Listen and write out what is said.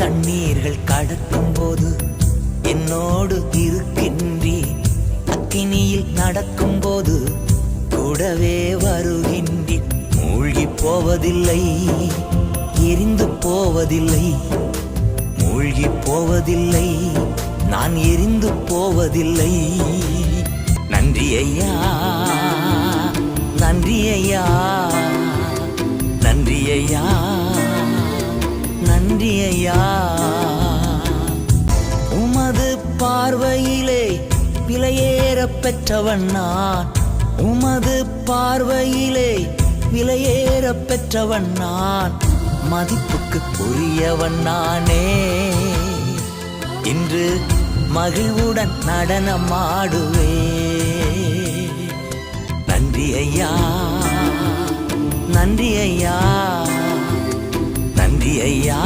தண்ணீர்கள் கடக்கும் போது என்னோடு இருக்கின்றி? அக்கினியில் நடக்கும் போது கூடவே வருகின்றி? மூழ்கி போவதில்லை எரிந்து போவதில்லை மூழ்கி போவதில்லை நான் எரிந்து போவதில்லை. நன்றி ஐயா நன்றி ஐயா நன்றி ஐயா உமது பார்வையிலே விலையேற பெற்றவன் நான். உமது பார்வையிலே விலையேற பெற்றவன் நான். மதிப்புக்கு உரியவன் நானே. இன்று மகிழ்வுடன் நடனமாடுவே நன்றி ஐயா நன்றி ஐயா நன்றி ஐயா